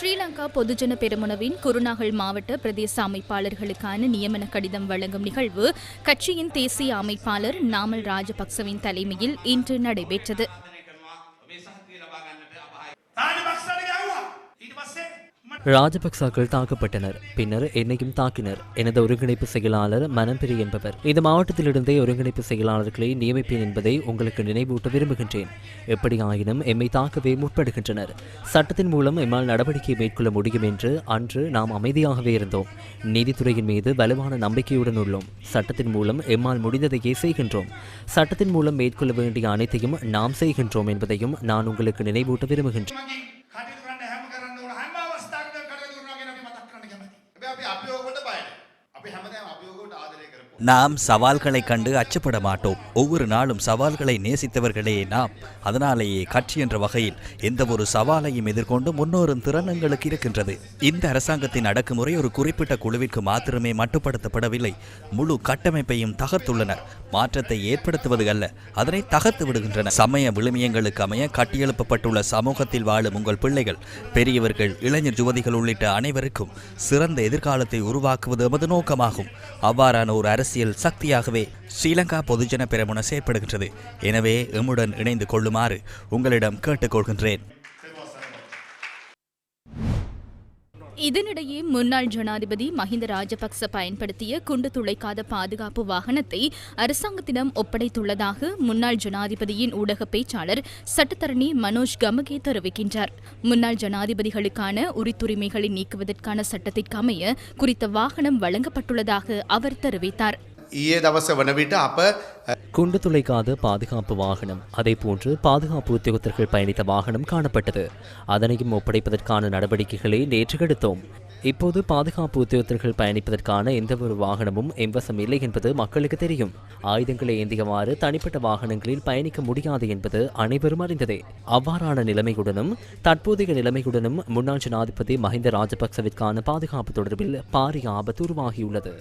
ஸ்ரீலங்கா பொதுஜன பெருமுனவின் குருநாகல் மாவட்ட பிரதேச அமைப்பாளர்களுக்கான நியமன கடிதம் வழங்கும் நிகழ்வு கட்சியின் தேசிய அமைப்பாளர் நாமல் ராஜபக்சவின் தலைமையில் இன்று நடைபெற்றது. ராஜபக்சாக்கள் தாக்கப்பட்டனர். பின்னர் என்னையும் தாக்கினர். எனது ஒருங்கிணைப்பு செயலாளர் மனம்பிரி என்பவர். இந்த மாவட்டத்திலிருந்தே ஒருங்கிணைப்பு செயலாளர்களை நியமிப்பேன் என்பதை உங்களுக்கு நினைவூட்ட விரும்புகின்றேன். எப்படியாயினும் எம்மை தாக்கவே முற்படுகின்றனர். சட்டத்தின் மூலம் எம்மால் நடவடிக்கை மேற்கொள்ள முடியும் என்று அன்று நாம் அமைதியாகவே இருந்தோம். நீதித்துறையின் மீது வலுவான நம்பிக்கையுடன் உள்ளோம். சட்டத்தின் மூலம் எம்மால் முடிந்ததையே செய்கின்றோம். சட்டத்தின் மூலம் மேற்கொள்ள வேண்டிய அனைத்தையும் நாம் செய்கின்றோம் என்பதையும் நான் உங்களுக்கு நினைவூட்ட விரும்புகின்றேன். අපි අපි ඕකට බයයි. நாம் சவால்களைக் கண்டு அச்சப்பட மாட்டோம். ஒவ்வொரு நாளும் சவால்களை நேசித்தவர்களே நாம். அதனாலேயே கட்சி என்ற வகையில் எந்த ஒரு சவாலையும் எதிர்கொண்டு முன்னோரும் திறன் எங்களுக்கு இருக்கின்றது. இந்த அரசாங்கத்தின் அடக்குமுறை ஒரு குறிப்பிட்ட குழுவிற்கு மாத்திரமே மட்டுப்படுத்தப்படவில்லை. முழு கட்டமைப்பையும் தகர்த்துள்ளனர். மாற்றத்தை ஏற்படுத்துவது அல்ல அதனை தகர்த்து விடுகின்றன சமய விழுமியங்களுக்கு அமைய கட்டியெழுப்பப்பட்டுள்ள சமூகத்தில் வாழும் உங்கள் பிள்ளைகள் பெரியவர்கள் இளைஞர் யுவதிகள் உள்ளிட்ட அனைவருக்கும் சிறந்த எதிர்காலத்தை உருவாக்குவது எமது நோக்கமாகும் அவ்வாறான ஒரு அரசியல் சக்தியாகவே ஸ்ரீலங்கா பொதுஜன பெரமுன செயற்படுகின்றது. எனவே எம்முடன் இணைந்து கொள்ளுமாறு உங்களிடம் கேட்டுக்கொள்கின்றேன். இதனிடையே முன்னாள் ஜனாதிபதி மஹிந்த ராஜபக்ச பயன்படுத்திய குண்டு துளைக்காத பாதுகாப்பு வாகனத்தை அரசாங்கத்திடம் ஒப்படைத்துள்ளதாக முன்னாள் ஜனாதிபதியின் ஊடக பேச்சாளர் சட்டத்தரணி மனோஜ் கமகே தெரிவிக்கின்றார். முன்னாள் ஜனாதிபதிகளுக்கான உரித்துரிமைகளை நீக்குவதற்கான சட்டத்திற்கு அமைய குறித்த வாகனம் வழங்கப்பட்டுள்ளதாக அவர் தெரிவித்தார். ඊයේ දවස වන විට අප குண்டு துளைக்காத பாதுகாப்பு வாகனம் அதேபோன்று பாதுகாப்பு உத்தியோகத்தர்கள் பயணித்த வாகனம் காணப்பட்டது அதனையும் ஒப்படைப்பதற்கான நடவடிக்கைகளை நேற்று எடுத்தோம் இப்போது பாதுகாப்பு உத்தியோகத்தர்கள் பயணிப்பதற்கான எந்தவொரு வாகனமும் எம்வசம் இல்லை என்பது மக்களுக்கு தெரியும். ஆயுதங்களை ஏந்தியவாறு தனிப்பட்ட வாகனங்களில் பயணிக்க முடியாது என்பது அனைவரும் அறிந்ததே. அவ்வாறான நிலைமையுடனும் தற்போதைய நிலைமையுடனும் முன்னாள் ஜனாதிபதி மஹிந்த ராஜபக்சவிற்கான பாதுகாப்பு தொடர்பில் பாரிய ஆபத்து உருவாகியுள்ளது.